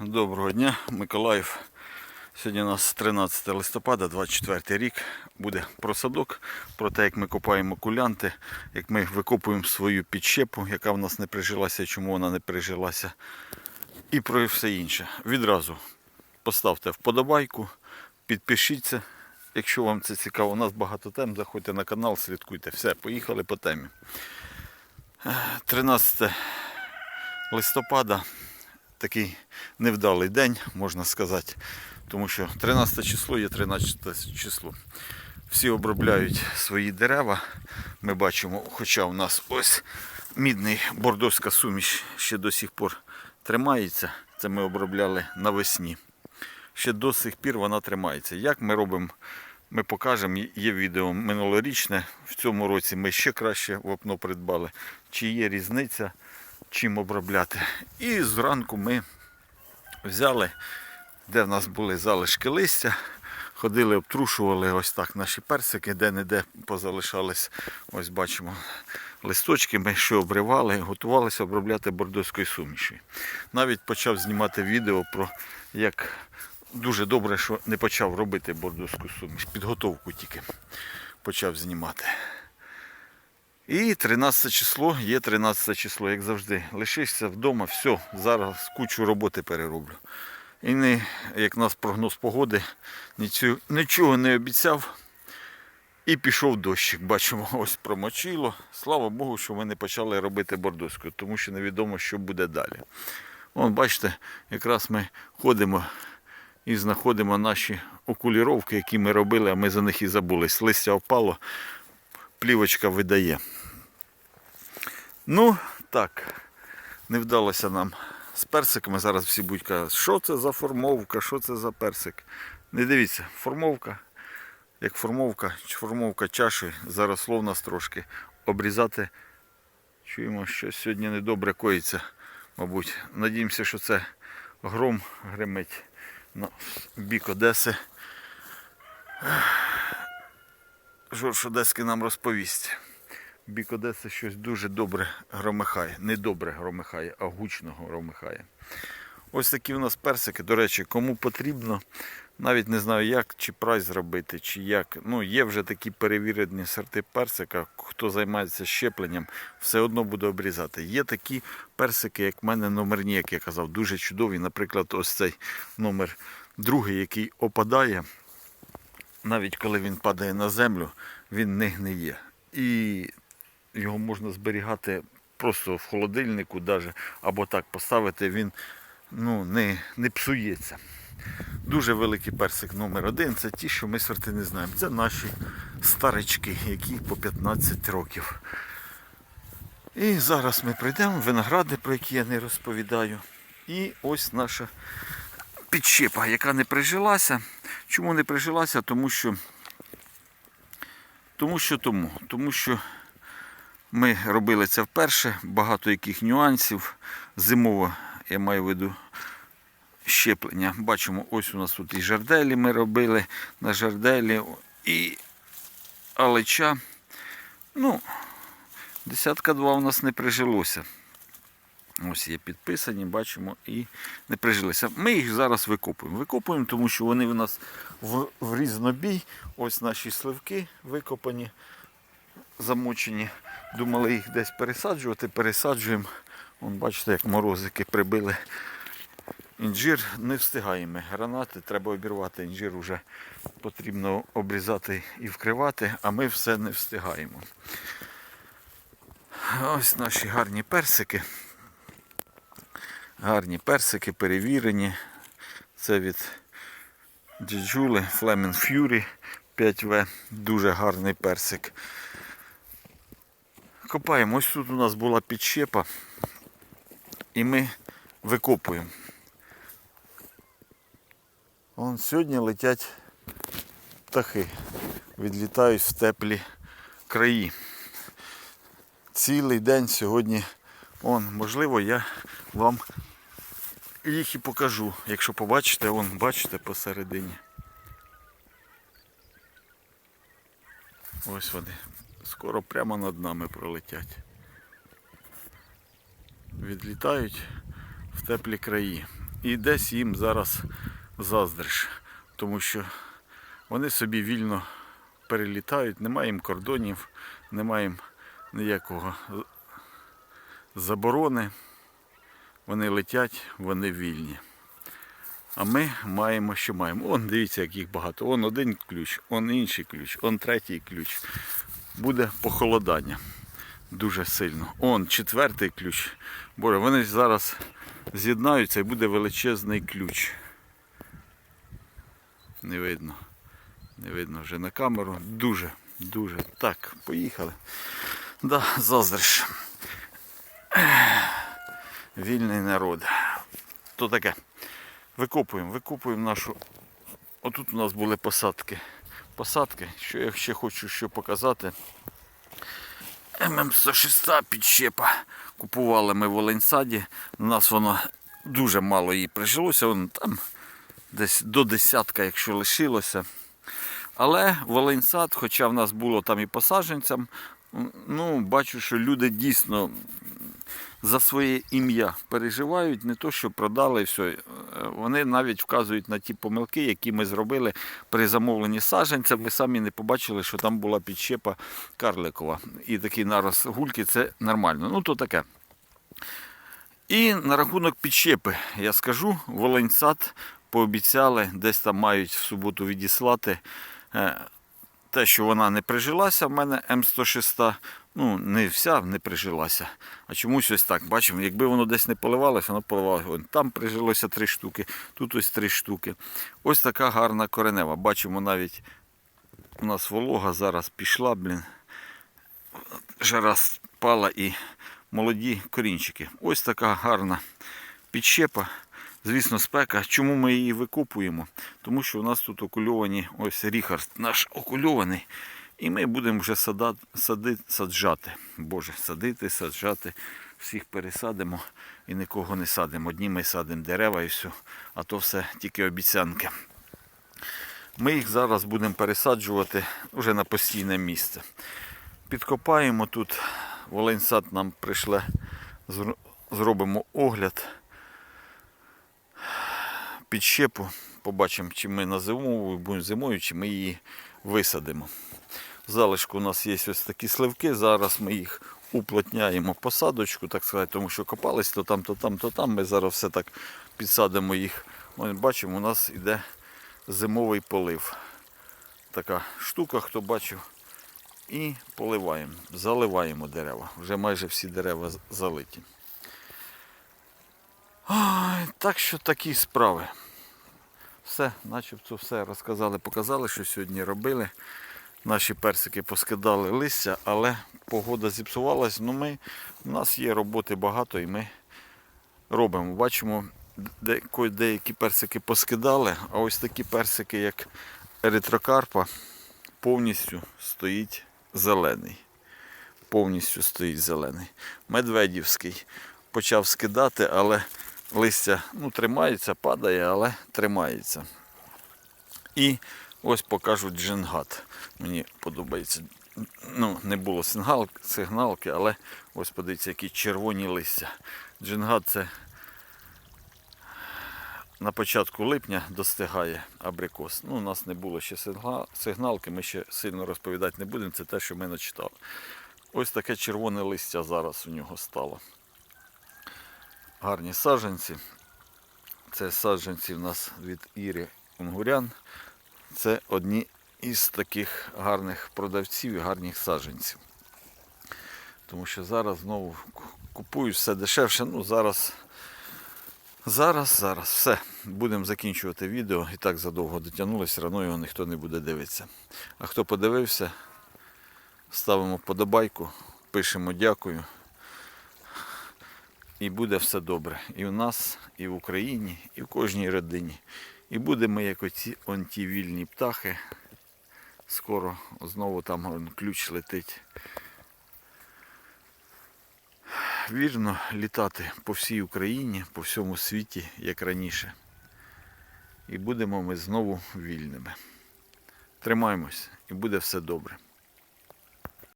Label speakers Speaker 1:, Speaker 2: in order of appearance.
Speaker 1: Доброго дня, Миколаїв. Сьогодні у нас 13 листопада, 24 рік. Буде про садок, про те, як ми копаємо кулянти, як ми викопуємо свою підщепу, яка в нас не прижилася, чому вона не прижилася. І про все інше. Відразу поставте вподобайку, підпишіться. Якщо вам це цікаво, у нас багато тем, заходьте на канал, слідкуйте. Все, поїхали по темі. Е, 13 листопада такий невдалий день, можна сказати, тому що 13 число є 13 число. Всі обробляють свої дерева. Ми бачимо, хоча у нас ось мідний бордовська суміш ще до сих пор тримається. Це ми обробляли навесні. Ще до сих пір вона тримається. Як ми робимо, ми покажемо, є відео минулорічне. В цьому році ми ще краще вапно придбали. Чи є різниця, чим обробляти. І зранку ми взяли, де в нас були залишки листя, ходили, обтрушували ось так наші персики, де-не-де позалишались. Ось бачимо листочки, ми що обривали, готувалися обробляти бордоською сумішю. Навіть почав знімати відео про як дуже добре, що не почав робити бордоську суміш. Підготовку тільки почав знімати. І 13 число є 13 число, як завжди. Лишишся вдома, все, зараз кучу роботи перероблю. І не, як нас прогноз погоди, нічого, не обіцяв. І пішов дощик. Бачимо, ось промочило. Слава Богу, що ми не почали робити бордоську, тому що невідомо, що буде далі. Вон, бачите, якраз ми ходимо і знаходимо наші окуліровки, які ми робили, а ми за них і забулись. Листя впало, плівочка видає. Ну, так, не вдалося нам з персиками. Зараз всі будуть казати, що це за формовка, що це за персик. Не дивіться, формовка, як формовка, формовка чаші, заросло в нас трошки. Обрізати. Чуємо, що сьогодні недобре коїться, мабуть. Надіємося, що це гром гримить на бік Одеси. Жорж Одеський нам розповість. Бік Одеси щось дуже добре громихає. Не добре громихає, а гучно громихає. Ось такі у нас персики. До речі, кому потрібно, навіть не знаю як, чи прайс зробити, чи як. Ну, є вже такі перевірені сорти персика. Хто займається щепленням, все одно буде обрізати. Є такі персики, як в мене номерні, як я казав, дуже чудові. Наприклад, ось цей номер другий, який опадає. Навіть коли він падає на землю, він не гниє. І його можна зберігати просто в холодильнику, даже, або так поставити, він ну, не, не псується. Дуже великий персик номер один це ті, що ми сорти не знаємо. Це наші старички, які по 15 років. І зараз ми прийдемо виногради, про які я не розповідаю. І ось наша підщепа, яка не прижилася. Чому не прижилася? Тому що тому що тому. Тому що ми робили це вперше, багато яких нюансів. Зимово, я маю в виду щеплення. Бачимо, ось у нас тут і жарделі ми робили на жарделі і алеча. Ну, десятка два у нас не прижилося. Ось є підписані, бачимо, і не прижилися. Ми їх зараз викопуємо. Викопуємо, тому що вони у нас в, в різнобій. Ось наші сливки викопані, замочені. Думали їх десь пересаджувати, пересаджуємо. Вон, бачите, як морозики прибили. Інжир не встигаємо. Гранати треба обірвати. Інжир вже потрібно обрізати і вкривати, а ми все не встигаємо. Ось наші гарні персики. Гарні персики, перевірені. Це від Джеджули Flaming Fury 5В. Дуже гарний персик. Копаємо. Ось тут у нас була підщепа. І ми викопуємо. Вон сьогодні летять птахи. Відлітають в теплі краї. Цілий день сьогодні. Он, можливо, я вам їх і покажу. Якщо побачите, вон, бачите посередині. Ось вони. Скоро прямо над нами пролетять. Відлітають в теплі краї. І десь їм зараз заздриш, тому що вони собі вільно перелітають, немає їм кордонів, немає їм ніякого заборони. Вони летять, вони вільні. А ми маємо, що маємо. Он, дивіться, як їх багато. Он один ключ, он інший ключ, он третій ключ. Буде похолодання дуже сильно. Он четвертий ключ. Боже, вони зараз з'єднаються і буде величезний ключ. Не видно. Не видно вже на камеру. Дуже, дуже. Так, поїхали. Да, заздриш. Вільний народ. То таке. Викопуємо, викопуємо нашу. Отут у нас були посадки. Посадки, що я ще хочу що показати. ММ106 підщепа. Купували ми в Оленсаді. У нас воно дуже мало її прижилося. Воно там десь до десятка, якщо лишилося. Але Волинсад, хоча в нас було там і посадженцям, ну, бачу, що люди дійсно за своє ім'я переживають, не то, що продали все. Е, Вони навіть вказують на ті помилки, які ми зробили при замовленні саджанця. Ми самі не побачили, що там була підщепа карликова. І такий нараз гульки це нормально. Ну, то таке. І на рахунок підщепи я скажу, Волиньсад пообіцяли, десь там мають в суботу відіслати е, те, що вона не прижилася в мене М106, ну не вся не прижилася, а чомусь ось так. Бачимо, якби воно десь не поливалося, воно поливалося. Там прижилося три штуки, тут ось три штуки. Ось така гарна коренева. Бачимо навіть у нас волога зараз пішла, блін. Жара спала і молоді корінчики. Ось така гарна підщепа. Звісно, спека. Чому ми її викопуємо? Тому що у нас тут окульовані, ось Ріхард наш окульований. І ми будемо вже садати, сади, саджати. Боже, садити, саджати. Всіх пересадимо і нікого не садимо. Одні ми садимо дерева і все, а то все тільки обіцянки. Ми їх зараз будемо пересаджувати вже на постійне місце. Підкопаємо тут. Воленсад нам прийшле, зробимо огляд підщепу. Побачимо, чи ми на зимову будемо зимою, чи ми її висадимо. Залишку у нас є ось такі сливки. Зараз ми їх уплотняємо посадочку, так сказати, тому що копались то там, то там, то там. Ми зараз все так підсадимо їх. Ми бачимо, у нас йде зимовий полив. Така штука, хто бачив. І поливаємо, заливаємо дерева. Вже майже всі дерева залиті. Ой, так що такі справи. Все, начебто все розказали, показали, що сьогодні робили. Наші персики поскидали листя, але погода зіпсувалась. Ну ми, у нас є роботи багато і ми робимо. Бачимо, де, деякі персики поскидали, а ось такі персики, як еритрокарпа, повністю стоїть зелений. Повністю стоїть зелений. Медведівський почав скидати, але листя ну, тримається, падає, але тримається. І ось покажу джингат. Мені подобається. Ну, не було сигнал, сигналки, але ось подивіться, які червоні листя. Джингат це на початку липня достигає абрикос. Ну, у нас не було ще сигналки, ми ще сильно розповідати не будемо, це те, що ми начитали. Ось таке червоне листя зараз у нього стало. Гарні саджанці. Це саджанці в нас від Іри Унгурян. Це одні із таких гарних продавців і гарних саджанців. Тому що зараз знову купую все дешевше. Ну, зараз, зараз, зараз все. Будемо закінчувати відео. І так задовго дотягнулося, одно його ніхто не буде дивитися. А хто подивився, ставимо подобайку, пишемо дякую. І буде все добре. І в нас, і в Україні, і в кожній родині. І будемо як оці он ті вільні птахи. Скоро знову там он, ключ летить. Вірно літати по всій Україні, по всьому світі, як раніше. І будемо ми знову вільними. Тримаємось і буде все добре.